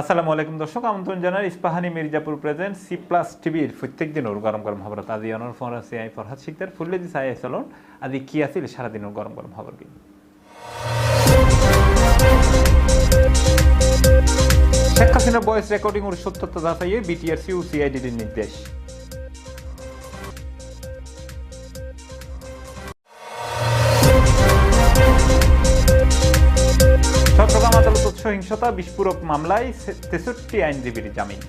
আসসালামু আলাইকুম দর্শক, আমন্ত্রণ জানার Ispahani Mirzapur present C plus টিভির প্রত্যেক দিনের গরম গরম খবর। আজি অনর ফোন আছে, আই ফরহাদ শিকদার ফুললে দিস আই চলন আজি কি আছিল সারাদিনের গরম গরম খবর কি? শেখ হাসিনা বয়েস রেকর্ডিং ওর সত্যতা যাচাইয়ে বিটিআরসি ও সিআইডির নির্দেশ। সহিংসতা, বিস্ফোরক মামলায় তেষট্টি আইনজীবীর জামিন।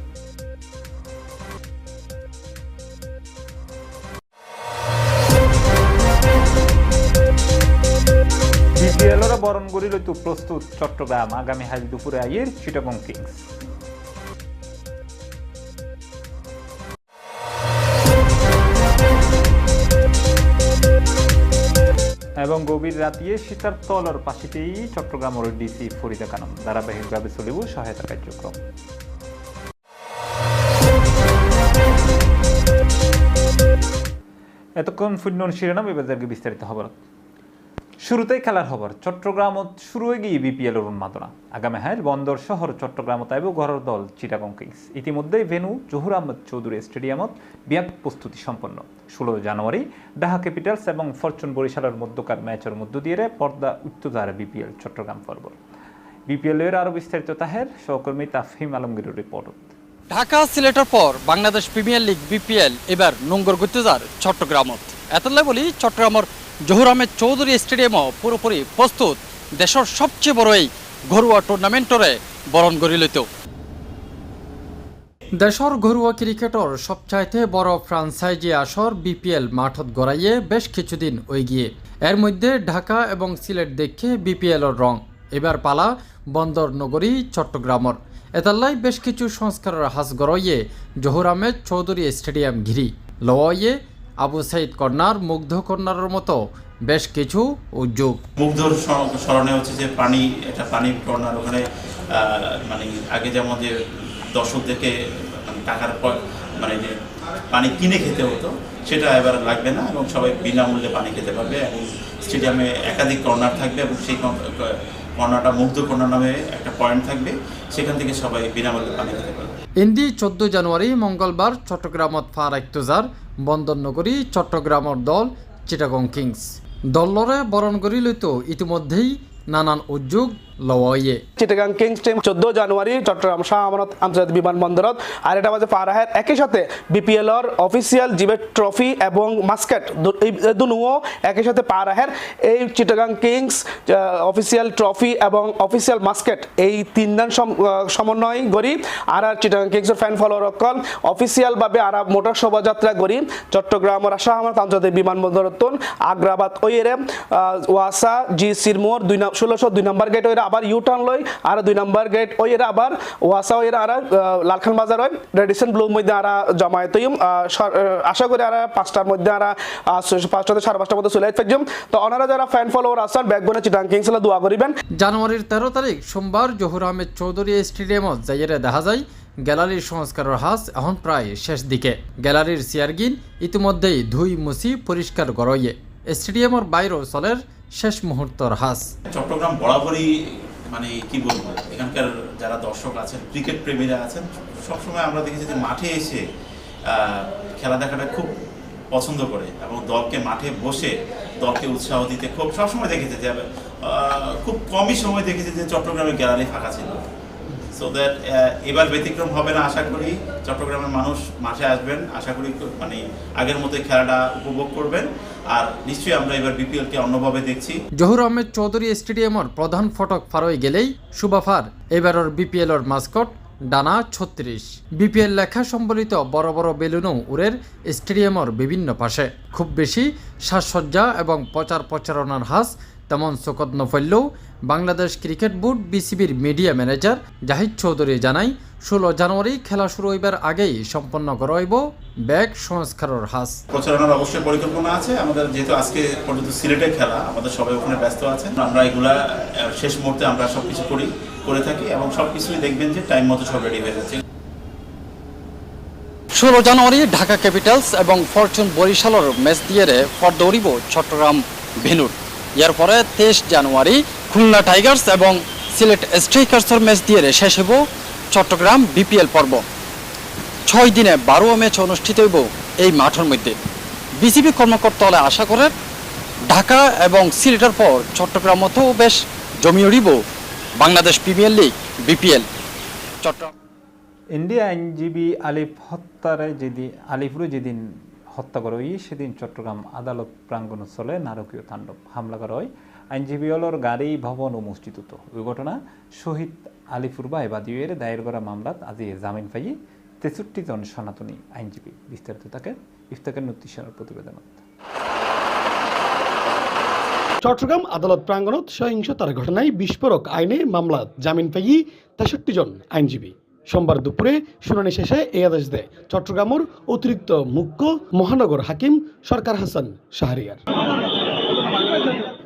বিপিএলর বরণ করিল তো প্রস্তুত। চট্টগ্রাম, আগামী হাজ দুপুরে আইয়ের চিটাগং কিংস। এবং গভীর রাতিয়ে সীতার তলর পাশিতেই চট্টগ্রামের ডিসি ফরিদা কানম ধারাবাহিকভাবে চলিব সহায়তা কার্যক্রম। এতক্ষণ ফুটনন শিরোনাম এবার বিস্তারিত খবর। শুরুতেই খেলার খবর চট্টগ্রামত শুরু হয়ে গিয়ে বিপিএল এর উন্মাদনা। আগামী হাইল বন্দর শহর চট্টগ্রামত আইব ঘরের দল চিটাগং কিংস। ইতিমধ্যেই ভেনু জহুর আহমদ চৌধুরী স্টেডিয়ামত ব্যাপক প্রস্তুতি সম্পন্ন। ষোলো জানুয়ারি ঢাকা ক্যাপিটালস এবং ফরচুন বরিশালের মধ্যকার ম্যাচের মধ্য দিয়ে পর্দা উত্তদার বিপিএল চট্টগ্রাম পর্ব বিপিএল এর আরও বিস্তারিত তাহের, সহকর্মী তাফহিম আলমগীরের রিপোর্ট। ঢাকা সিলেটের পর বাংলাদেশ প্রিমিয়ার লিগ বিপিএল এবার নোঙ্গর গুত্তুজার চট্টগ্রামত। এতলে বলি চট্টগ্রামের জহুর আহমেদ চৌধুরী স্টেডিয়ামও পুরোপুরি প্রস্তুত দেশের সবচেয়ে বড় এই ঘরোয়া টুর্নামেন্টরে বরণ করি লইত। দেশর ঘরোয়া ক্রিকেটর সবচাইতে বড় ফ্রাঞ্চাইজি আসর বিপিএল মাঠত গড়াইয়ে বেশ কিছুদিন ওই গিয়ে এর মধ্যে ঢাকা এবং সিলেট দেখে বিপিএলর রং। এবার পালা বন্দর নগরী চট্টগ্রামর। এতাল্লাই বেশ কিছু সংস্কারের হাস গড়াইয়ে জহুর আহমেদ চৌধুরী স্টেডিয়াম ঘিরি। লওয়াইয়ে আবু সাইদ কর্নার মুগ্ধ কর্নারের মতো বেশ কিছু উদ্যোগ। মুগ্ধর স্মরণে হচ্ছে যে পানি একটা পানি কর্নার ওখানে মানে আগে যেমন যে দর্শকদেরকে মানে টাকার মানে যে পানি কিনে খেতে হতো সেটা এবার লাগবে না এবং সবাই বিনামূল্যে পানি খেতে পারবে এবং স্টেডিয়ামে একাধিক কর্নার থাকবে এবং সেই কর্নারটা মুগ্ধ কর্নার নামে একটা পয়েন্ট থাকবে সেখান থেকে সবাই বিনামূল্যে পানি খেতে পারবে। ইন্দি চোদ্দ জানুয়ারি মঙ্গলবার চট্টগ্রামত ফার একতুজার বন্দর নগরী চট্টগ্রামর দল চিটাগং কিংস। দলরে বরণ করি লইত ইতিমধ্যেই নানান উদ্যোগ লওয়াইয়ে। চিটাগাং কিংস টিম চোদ্দ জানুয়ারি চট্টগ্রাম শাহ আমানত আন্তর্জাতিক বিমানবন্দরত আর এটা বাজে ফারাহের একই সাথে বিপিএল এর অফিসিয়াল জিবেট ট্রফি এবং মাস্কেট দুনুও একই সাথে পারাহের এই চিটাগাং কিংস অফিসিয়াল ট্রফি এবং অফিসিয়াল মাস্কেট এই তিনদান সম- আহ, সমন্বয় করি আর আর চিটাগাং কিংসের ফ্যান ফলোয়ার অফিসিয়াল ভাবে আর মোটর শোভাযাত্রা করি চট্টগ্রামের শাহ আমানত আন্তর্জাতিক বিমানবন্দরত আগ্রাবাদ ওইরে ওয়াসা জি সিরমোর দুই ষোলোশো দুই নম্বর গেট ওইরা আবার ইউ টার্ন লই, আর দুই নম্বর গেট ওই এরা আবার ওয়াসা এরা আর লালখান বাজার হয় রেডিসন ব্লুর মধ্যে আর জমায়েত আশা করি আর পাঁচটার মধ্যে আর পাঁচটাতে সাড়ে পাঁচটার মধ্যে চলে ফেকজম তো ওনারা যারা ফ্যান ফলোয়ার আসার ব্যাকবোনে চিটাং কিংসলে দোয়া করিবেন। জানুয়ারির তেরো তারিখ সোমবার জহুর আহমেদ চৌধুরী স্টেডিয়ামত যাইয়েরে দেখা যায়। গ্যালারির সংস্কারের হাস এখন প্রায় শেষ দিকে। গ্যালারির চেয়ারগিন ইতিমধ্যেই ধুই মুছি পরিষ্কার গড়ইয়ে। স্টেডিয়ামের বাইরেও চলের শেষ মুহূর্তর হাস। চট্টগ্রাম বরাবরই মানে কি বলব, এখানকার যারা দর্শক আছেন, ক্রিকেট প্রেমীরা আছেন, সবসময় আমরা দেখেছি যে মাঠে এসে খেলা দেখাটা খুব পছন্দ করে এবং দলকে মাঠে বসে, দলকে উৎসাহ দিতে খুব, সবসময় দেখেছে যে খুব কমই সময় দেখেছে যে চট্টগ্রামের গ্যালারি ফাঁকা ছিল। সো দ্যাট এবার ব্যতিক্রম হবে না, আশা করি। চট্টগ্রামের মানুষ মাঠে আসবেন, আশা করি মানে আগের মতো খেলাটা উপভোগ করবেন। আর নিশ্চয়ই আমরা এবার বিপিএলকে অন্যভাবে দেখছি। জহুর আহমেদ চৌধুরী স্টেডিয়ামের প্রধান ফটক ফারই গেলেই শুভাফার এবারের বিপিএলর মাস্কট, ডানা ছত্রিশ। বিপিএল লেখা সম্বলিত বড় বড় বেলুনও উড়ের স্টেডিয়ামের বিভিন্ন পাশে। খুব বেশি সাজসজ্জা এবং প্রচার প্রচারণার হাস তেমন চোখত নফললেও বাংলাদেশ ক্রিকেট বোর্ড বিসিবির মিডিয়া ম্যানেজার জাহিদ চৌধুরী জানাই ষোলো জানুয়ারি খেলা শুরু হইবার আগেই সম্পন্ন করা হইব ব্যাগ সংস্কারের হাস। প্রচারণার অবশ্যই পরিকল্পনা আছে। আমাদের যেহেতু আজকে পর্যন্ত সিলেটে খেলা আমাদের সবাই ওখানে ব্যস্ত আছেন। আমরা এগুলা শেষ মুহূর্তে আমরা সবকিছু করি করে থাকি এবং সবকিছুই দেখবেন যে টাইম মতো সব রেডি হয়ে যাচ্ছে। ষোলো জানুয়ারি ঢাকা ক্যাপিটালস এবং ফরচুন বরিশালের ম্যাচ দিয়ে ফর দৌড়িব চট্টগ্রাম ভেনুর এর পরে তেইশ জানুয়ারি খুলনা টাইগার্স এবং সিলেট স্ট্রাইকার্সের ম্যাচ দিয়ে শেষ হব চট্টগ্রাম বিপিএল পর্ব। ছয় দিনে বারো ম্যাচ অনুষ্ঠিত হইব এই মাঠের মধ্যে। বিসিবি কর্মকর্তারা আশা করেন ঢাকা এবং সিলেটের পর চট্টগ্রাম মতো বেশ জমি উড়িব Bangladesh premier league BPL. Chattogram India আইনজীবী আলিফ হত্যারে যেদিন আলিফরু যেদিন হত্যা করা হয় সেদিন চট্টগ্রাম আদালত প্রাঙ্গণ চলে নারকীয় তাণ্ডব হামলা করা হয় আইনজীবী হলর গাড়ি ভবন ও মসজিদত ওই ঘটনা শহীদ আলিফুর বা এবাদিউয়ের দায়ের করা মামলাত আজি জামিন পাই তেষট্টি জন সনাতনী আইনজীবী। বিস্তারিত তাকে ইফতাকের নতিশার প্রতিবেদনত। চট্টগ্রাম আদালত প্রাঙ্গণত সহিংসতার ঘটনায় বিস্ফোরক আইনে মামলা জামিন পেয়ে তেষট্টি জন আইনজীবী। সোমবার দুপুরে শুনানি শেষে এই আদেশ দেয় চট্টগ্রামের অতিরিক্ত মুখ্য মহানগর হাকিম সরকার হাসান শাহরিয়ার।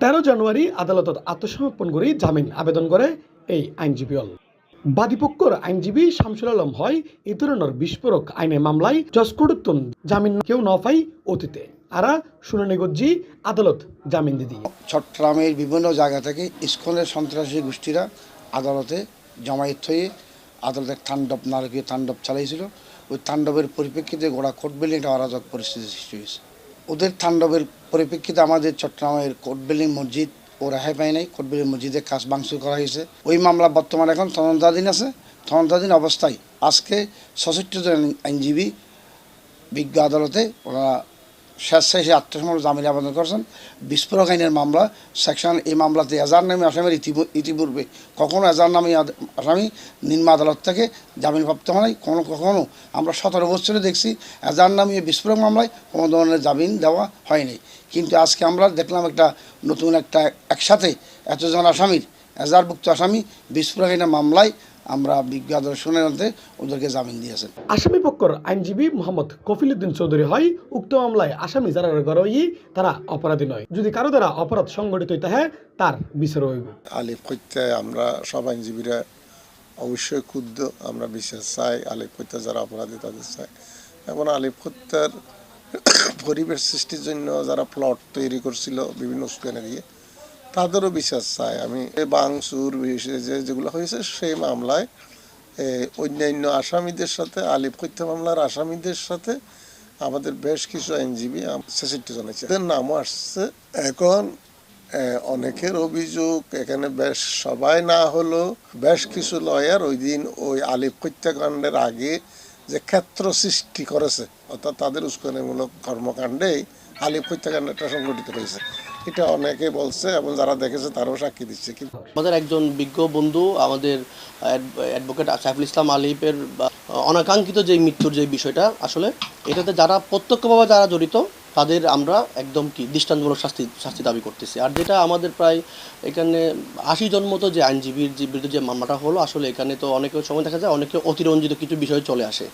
তেরো জানুয়ারি আদালতত আত্মসমর্পণ করে জামিন আবেদন করে এই আইনজীবী হল। বাদীপক্ষর আইনজীবী শামসুল আলম হয় এই ধরনের বিস্ফোরক আইনে মামলায় জসকোডুত্তন জামিন কেউ ন পাই অতীতে। আরা শুনানি গজ্জি, আদালত জামিন দিদি চট্টগ্রামের বিভিন্ন জায়গা থেকে ইস্কনের সন্ত্রাসী গোষ্ঠীরা আদালতে জমায়েত হয়ে আদালতের তাণ্ডব, নারকীয় তাণ্ডব চালাইছিল। ওই তাণ্ডবের পরিপ্রেক্ষিতে গোড়া কোর্ট বিল্ডিং একটা অরাজক পরিস্থিতি সৃষ্টি হয়েছে। ওদের তাণ্ডবের পরিপ্রেক্ষিতে আমাদের চট্টগ্রামের কোটবেলি মসজিদ ও রেহাই পায় নাই। কোর্ট মসজিদের মসজিদে কাজ ভাঙচুর করা হয়েছে। ওই মামলা বর্তমান এখন তদন্তাধীন আছে। তদন্তাধীন অবস্থায় আজকে সশস্ত্র জন আইনজীবী বিজ্ঞ আদালতে ওনারা স্বেচ্ছায় আত্মসমর্পণ জামিন আবেদন করেছেন। বিস্ফোরক আইনের মামলা, সেকশন এই মামলাতে এজার নামে আসামের ইতিপূ- ইতিপূর্বে কখনো এজার নামে আসামি নিম্ন আদালত থেকে জামিনপ্রাপ্ত হয় কোনো কখনো আমরা সতেরো বছরে দেখছি এজার নামে বিস্ফোরক মামলায় কোনো ধরনের জামিন দেওয়া হয়নি কিন্তু আজকে আমরা দেখলাম একটা নতুন একটা একসাথে এতজন আসামির এজারভুক্ত আসামি বিস্ফোরক আইনের মামলায় আমরা বিজ্ঞ শুনে আনতে ওদেরকে জামিন দিয়েছেন। আসামি পক্ষর আইনজীবী মোহাম্মদ কফিলুদ্দিন চৌধুরী হয় উক্ত মামলায় আসামি যারা গরই তারা অপরাধী নয়। যদি কারও দ্বারা অপরাধ সংগঠিত হইতে হয় তার বিচার হইব। আলিফ হত্যায় আমরা সব আইনজীবীরা অবশ্যই ক্ষুব্ধ আমরা বিশ্বাস চাই। আলিফ হত্যা যারা অপরাধী তাদের চাই। এবং আলিফ হত্যার পরিবেশ সৃষ্টির জন্য যারা প্লট তৈরি করছিল বিভিন্ন স্ক্যানে দিয়ে তাদেরও বিশ্বাস চাই। আমি বাংসুর যে যেগুলো হয়েছে, সেই মামলায় অন্যান্য আসামিদের সাথে, আলিফ হত্যা মামলার আসামিদের সাথে আমাদের বেশ কিছু আইনজীবী ছেষট্টি জন আছে। এদের নামও আসছে। এখন অনেকের অভিযোগ, এখানে বেশ সবাই না হলো বেশ কিছু লয়ার ওই দিন ওই আলিফ হত্যাকাণ্ডের আগে যে ক্ষেত্র সৃষ্টি করেছে, অর্থাৎ তাদের উস্কানিমূলক কর্মকাণ্ডেই আলিফ হত্যাকাণ্ডটা সংঘটিত হয়েছে। এটা অনেকে বলছে এবং যারা দেখেছে তারাও সাক্ষী দিচ্ছে, কিন্তু আমাদের একজন বিজ্ঞ বন্ধু, আমাদের অ্যাডভোকেট সাইফুল ইসলাম আলিফের অনাকাঙ্ক্ষিত যে মৃত্যুর যে বিষয়টা, আসলে এটাতে যারা প্রত্যক্ষভাবে যারা জড়িত, তাদের আমরা একদম কি দৃষ্টান্তমূলক শাস্তি শাস্তি দাবি করতেছি। আর যেটা আমাদের প্রায় এখানে আশি জন মতো যে আইনজীবীর যে বিরুদ্ধে যে মামলাটা হলো, আসলে এখানে তো অনেক সময় দেখা যায়, অনেকে অতিরঞ্জিত কিছু বিষয় চলে আসে।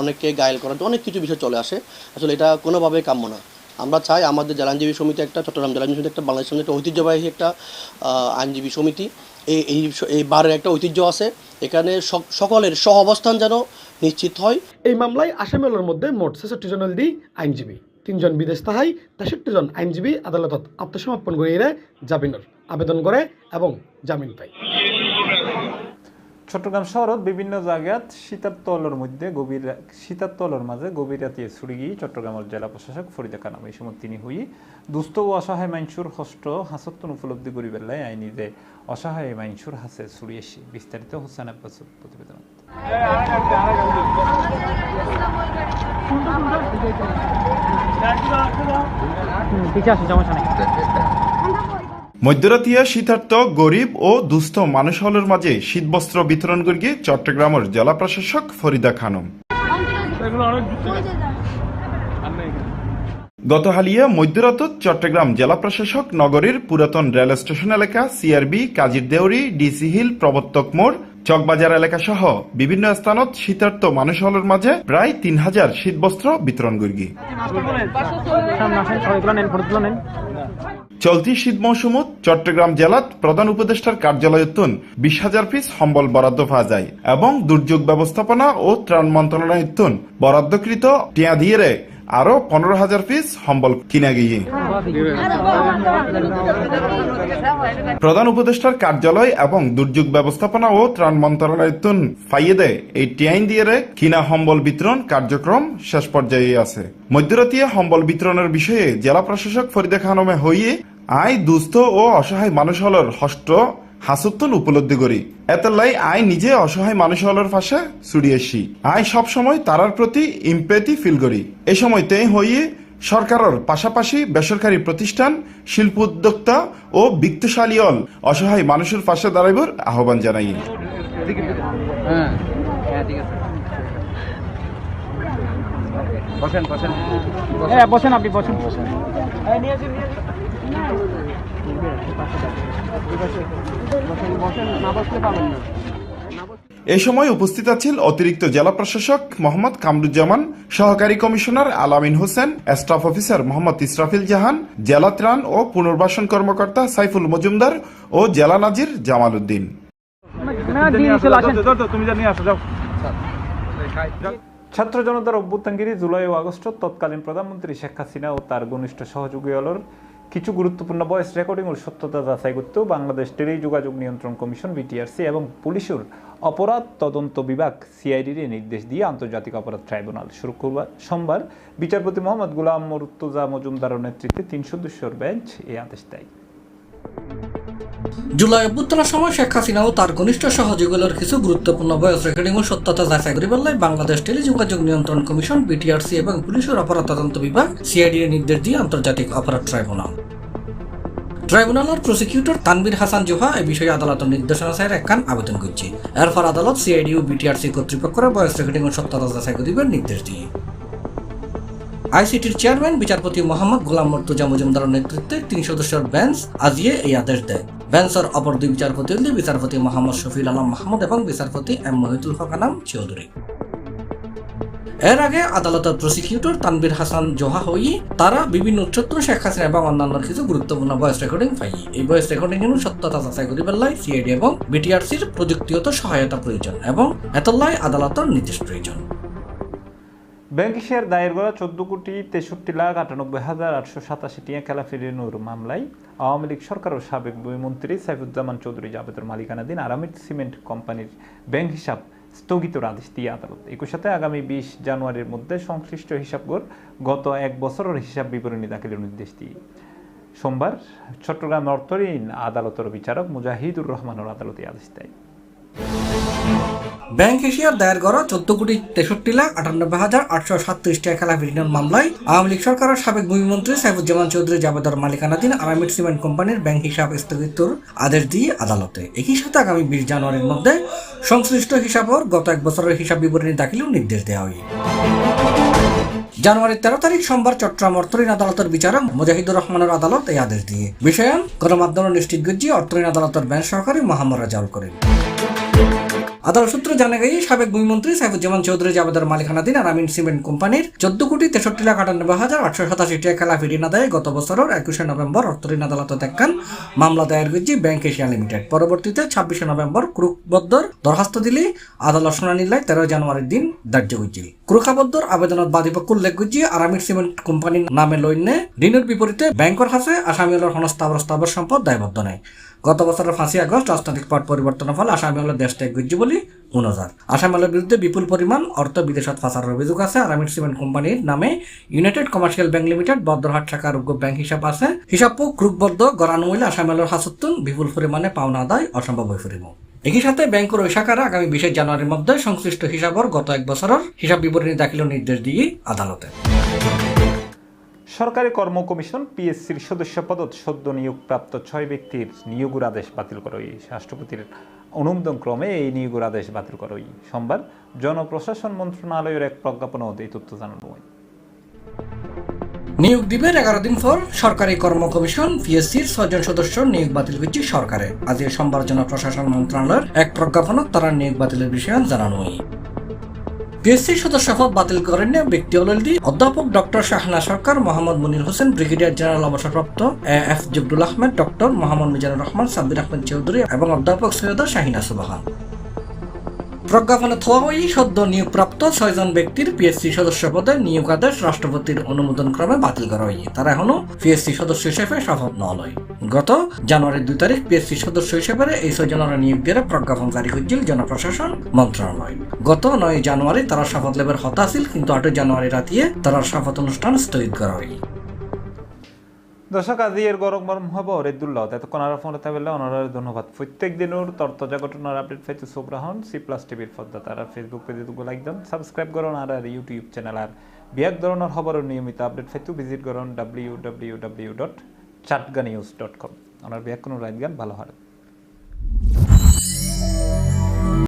অনেককে গায়েল করার, অনেক কিছু বিষয় চলে আসে। আসলে এটা কোনোভাবে কাম্য না। আমরা চাই আমাদের জেলা আইনজীবী সমিতি একটা, চট্টগ্রাম জেলা আইনজীবী সমিতি একটা, বাংলাদেশ সমিতি একটা ঐতিহ্যবাহী একটা আইনজীবী সমিতি। এই এই এই বারের একটা ঐতিহ্য আছে। এখানে সক- সকলের সহ অবস্থান যেন নিশ্চিত হয়। এই মামলায় আসামিগুলোর মধ্যে মোট ছেষট্টি জন দি আইনজীবী। তিনজন বিদেশ তাহাই, তেষট্টি জন আইনজীবী, আদালতত আত্মসমর্পণ করিয়ে জামিনের আবেদন করে এবং জামিন পায়। চট্টগ্রাম শহরত বিভিন্ন জায়গাত শীতার্তলের মধ্যে গভীর শীতার্তলের মাঝে গভীর রাতে ছুড়ে গিয়ে চট্টগ্রামের জেলা প্রশাসক ফরিদা খানম। এই সময় তিনি হই দুস্থ ও অসহায় মাইনসুর হস্ত হাসত্তন উপলব্ধি করি বেলায় আইনি যে অসহায় মাইনসুর হাসে ছুড়িয়েছি বিস্তারিত হোসেন প্রতিবেদন মধ্যরাতিয়া শীতার্থ গরিব ও দুস্থ মানুষ হলের মাঝে শীতবস্ত্র বিতরণ করিয়ে চট্টগ্রামের জেলা প্রশাসক ফরিদা খানম। গত হালিয়া মধ্যরাতত চট্টগ্রাম জেলা প্রশাসক নগরীর পুরাতন রেল স্টেশন এলাকা সিআরবি, কাজির দেউরি, ডিসি হিল, প্রবর্তক মোড়, চকবাজার এলাকা সহ বিভিন্ন স্থানত শীতার্থ মানুষ হলের মাঝে প্রায় তিন হাজার শীতবস্ত্র বিতরণ করি চলতি শীত মৌসুমত চট্টগ্রাম জেলাত প্রধান উপদেষ্টার কার্যালয়তন বিশ হাজার পিস সম্বল বরাদ্দ পাওয়া যায় এবং দুর্যোগ ব্যবস্থাপনা ও ত্রাণ মন্ত্রণালয়তন বরাদ্দকৃত টিয়া দিয়ে আরও পনেরো হাজার পিস সম্বল কিনা গিয়ে। প্রধান উপদেষ্টার কার্যালয় এবং দুর্যোগ ব্যবস্থাপনা ও ত্রাণ মন্ত্রণালয় তুন ফাইয়ে দেয় এই টিআইন দিয়ে কিনা সম্বল বিতরণ কার্যক্রম শেষ পর্যায়ে আছে। মধ্যরাতিয়া সম্বল বিতরণের বিষয়ে জেলা প্রশাসক ফরিদা খানমে হইয়ে আয় দুস্থ ও অসহায় মানুষ হলর হষ্ট হাসুত্তন উপলব্ধি করি। এতলাই আই নিজে অসহায় মানুষ হলর পাশে ছুড়িয়েছি আই সব সময় তারার প্রতি ইম্পেতি ফিল করি। এ সময় তে হইয়ে সরকারের পাশাপাশি বেসরকারি প্রতিষ্ঠান শিল্প উদ্যোক্তা ও বিত্তশালী অল অসহায় মানুষের পাশে দাঁড়াইবার আহ্বান জানাই। এ সময় উপস্থিত আছেন অতিরিক্ত জেলা প্রশাসক মোহাম্মদ কামরুজ্জামান, সহকারী commissioner Alamin Hossain, staff officer Mohammad Israfil Jahan, জেলা ত্রাণ ও পুনর্বাসন কর্মকর্তা সাইফুল মজুমদার ও জেলা নাজির জামাল উদ্দিন। ছাত্র জনতার অভ্যুত্থানগিরি জুলাই ও আগস্ট তৎকালীন প্রধানমন্ত্রী শেখ হাসিনা ও তার ঘনিষ্ঠ সহযোগী হলর কিছু গুরুত্বপূর্ণ ভয়েস রেকর্ডিং ও সত্যতা যাচাই করতেও বাংলাদেশ টেলি যোগাযোগ নিয়ন্ত্রণ কমিশন বিটিআরসি এবং পুলিশের অপরাধ তদন্ত বিভাগ সিআইডির নির্দেশ দিয়ে আন্তর্জাতিক অপরাধ ট্রাইব্যুনাল শুক্রবার সোমবার। বিচারপতি মোহাম্মদ গুলাম মরুত্তজা মজুমদারের নেতৃত্বে তিন সদস্যর বেঞ্চ এই আদেশ দেয়। জুলাই অভ্যুত্থানের সময় শেখ হাসিনা ও তার ঘনিষ্ঠ সহযোগীদের কিছু গুরুত্বপূর্ণ বয়স রেকর্ডিং ও সত্যতা যাচাই করিবার লাই বাংলাদেশ টেলিযোগাযোগ নিয়ন্ত্রণ কমিশন বিটিআরসি এবং পুলিশের অপরাধ তদন্ত বিভাগ সিআইডি নির্দেশ দিয়ে আন্তর্জাতিক অপরাধ ট্রাইব্যুনাল। ট্রাইব্যুনালের প্রসিকিউটর তানবির হাসান জোহা এই বিষয়ে আদালতের নির্দেশনা চাই একখান আবেদন করছে। এরপর আদালত সিআইডি ও বিটিআরসি কর্তৃপক্ষের বয়স রেকর্ডিং ও সত্যতা যাচাই করিবার নির্দেশ দিয়ে। আইসিটির চেয়ারম্যান, বিচারপতি মোহাম্মদ গোলাম মর্তুজা মজুমদারের নেতৃত্বে তিন সদস্যের বেঞ্চ আজিয়ে এই আদেশ দেয়। বেঞ্চের অপর দুই বিচারপতি হলে বিচারপতি মোহাম্মদ শফিল আলম মাহমুদ এবং বিচারপতি এম মহিদুল হক আনাম চৌধুরী। এর আগে আদালতের প্রসিকিউটর তানবির হাসান জোহা হই, তারা বিভিন্ন উচ্চতর শেখ হাসিনা এবং অন্যান্য কিছু গুরুত্বপূর্ণ ভয়েস রেকর্ডিং পাই। এই ভয়েস রেকর্ডিং এর সত্যতা যাচাই করিবার লাই সিআইডি এবং বিটিআরসির প্রযুক্তিগত সহায়তা প্রয়োজন এবং এতলাই আদালতের নির্দেশ প্রয়োজন। ব্যাংক শেয়ার দায়ের করা চোদ্দ কোটি তেষট্টি লাখ আটানব্বই হাজার আটশো সাতাশি টিয়া খেলা ফিরিনুর মামলায় আওয়ামী লীগ সরকার ও সাবেক মন্ত্রী সাইফুজ্জামান চৌধুরী জাবেদর মালিকানাধীন আরামিড সিমেন্ট কোম্পানির ব্যাংক হিসাব স্থগিতর আদেশ দিয়ে আদালত। একই সাথে আগামী বিশ জানুয়ারির মধ্যে সংশ্লিষ্ট হিসাবগর গত এক বছরের হিসাব বিবরণী দাখিলের নির্দেশ দিয়ে সোমবার চট্টগ্রাম অর্থঋণ আদালতের বিচারক মুজাহিদুর রহমানের আদালতে আদেশ দেয়। ব্যাংক এশিয়ার দায়ের করা চোদ্দ কোটি তেষট্টি লাখ আটানব্বই হাজার আটশো সাতত্রিশ টাকা খেলা বিলীন মামলায় আওয়ামী লীগ সরকারের সাবেক ভূমিমন্ত্রী সাইফুজ্জামান চৌধুরী, জাবেদর মালিকানাধীন আরামিড সিমেন্ট কোম্পানির ব্যাংক হিসাব স্থগিতর আদেশ দিয়ে আদালতে। একই সাথে আগামী বিশ জানুয়ারির মধ্যে সংশ্লিষ্ট হিসাবর গত এক বছরের হিসাব বিবরণী দাখিলেও নির্দেশ দেওয়া হয়। জানুয়ারির তেরো তারিখ সোমবার চট্টগ্রাম অর্থঋণ আদালতের বিচারক মুজাহিদুর রহমানের আদালত এই আদেশ দিয়ে। বিষয়ান, গণমাধ্যম নিশ্চিত গজ্জি অর্থঋণ আদালতের ব্যাংক সহকারী মোহাম্মদ রাজাউল করেন আদালত সূত্র জানা গেছে সাবেক ভূমিমন্ত্রী সাইফুজ্জামান চৌধুরী, জাবেদার মালিকানাধীন আরামিন সিমেন্ট কোম্পানির চোদ্দ কোটি তেষট্টি লাখ আটানব্বই হাজার আটশো সাতাশি টাকা খেলা ফিরিয়ে না দেয় গত বছরের একুশে নভেম্বর অর্থঋণ আদালত দেখান মামলা দায়ের করছে ব্যাংক এশিয়া লিমিটেড। পরবর্তীতে ছাব্বিশে নভেম্বর ক্রুকবদ্ধর দরখাস্ত দিলে আদালত শুনানি লাই তেরো জানুয়ারির দিন ধার্য করছিল ক্রুকাবদ্ধর আবেদনত বাদীপক্ষ উল্লেখ করছে আরামির সিমেন্ট কোম্পানির নামে লইনে ঋণের বিপরীতে ব্যাংকের হাতে আসামিগুলোর হনস্থাবর স্থাবর সম্পদ দায়বদ্ধ নেয় গত বছরের পাঁচই আগস্ট রাজনৈতিক পট পরিবর্তনের ফলে আসামি হল দেশ ত্যাগ করছে বলে উনহাজার আসামি হলের বিরুদ্ধে বিপুল পরিমাণ অর্থ বিদেশত ফাঁসার অভিযোগ আছে। আরামিড সিমেন্ট কোম্পানির নামে United Commercial Bank Limited Badrahat শাখা আরোগ্য ব্যাংক হিসাব আছে। হিসাব ক্রুকবদ্ধ গড়ানুমূল্যে আসামি হলের হাসুত্তুন, বিপুল পরিমাণে পাওনা আদায় অসম্ভব হয়ে পড়িব। একই সাথে ব্যাংকের ওই শাখারা আগামী বিশে জানুয়ারির মধ্যে সংশ্লিষ্ট হিসাবর গত এক বছরের হিসাব বিবরণী দাখিলের নির্দেশ দিয়ে আদালতে। সরকারি কর্ম কমিশন পিএসসির সদস্য পদত সদ্য নিয়োগপ্রাপ্ত ছয় ব্যক্তির নিয়োগের আদেশ বাতিল করা। হয় রাষ্ট্রপতির অনুমোদন ক্রমে এই নিয়োগের আদেশ বাতিল করা। হয় সোমবার জনপ্রশাসন মন্ত্রণালয়ের এক প্রজ্ঞাপনত এই তথ্য জানানো হয়। নিয়োগ দিবের এগারো দিন পর সরকারি কর্ম কমিশন পিএসসির ছয়জন সদস্য নিয়োগ বাতিল করছে সরকারে। আজ সোমবার জনপ্রশাসন মন্ত্রণালয়ের এক প্রজ্ঞাপনত তারা নিয়োগ বাতিলের বিষয়ে জানানো হয়। পিএসসি সদস্য পদ বাতিল করেন ব্যক্তি অলরেডি। অধ্যাপক doctor Shahana Sarkar, Mohammad Monir Hossain, brigadier general অবসরপ্রাপ্ত এ এফ জব্দুল আহমেদ, ডক্টর মোহাম্মদ মিজানুর রহমান, সাব্বির আহমেদ চৌধুরী এবং অধ্যাপক সৈয়দা শাহিনা সুবাহান। প্রজ্ঞাপনে থোয়া হই সদ্য নিয়োগপ্রাপ্ত ছয়জন ব্যক্তির পিএসসি সদস্য পদে নিয়োগ আদেশ রাষ্ট্রপতির অনুমোদন ক্রমে বাতিল করা হয় তারা এখনও পিএসসি সদস্য হিসেবে শপথ নেওয়া লয় গত জানুয়ারির দুই তারিখ পিএসসি সদস্য হিসেবে এই ছয়জনের নিয়োগ দিয়ে প্রজ্ঞাপন জারি হয়েছিল জনপ্রশাসন মন্ত্রণালয়। গত নয় জানুয়ারি তারা শপথ লেবার হতা আছিল কিন্তু আটই জানুয়ারি রাতিয়ে তারা শপথ অনুষ্ঠান স্থগিত করা হয় দর্শক আজি এর গরম গরম হব রেদুল্লাহ এতক্ষণ আর ফোনে থাকলে অনারার ধন্যবাদ। প্রত্যেক দিনের তর্তজা ঘটনার আপডেট পাইতে রাখুন সি প্লাস টিভির পর্দা তারা ফেসবুক পেজে দুগো লাইক দেন সাবস্ক্রাইব করুন আর আর ইউটিউব চ্যানেল আর। বিয়াক ধরনের খবরের নিয়মিত আপডেট পাইতে ভিজিট করুন W W W dot Chatga news dot com ওনার বিয়াক কোনো রাইট গান, ভালো হয়।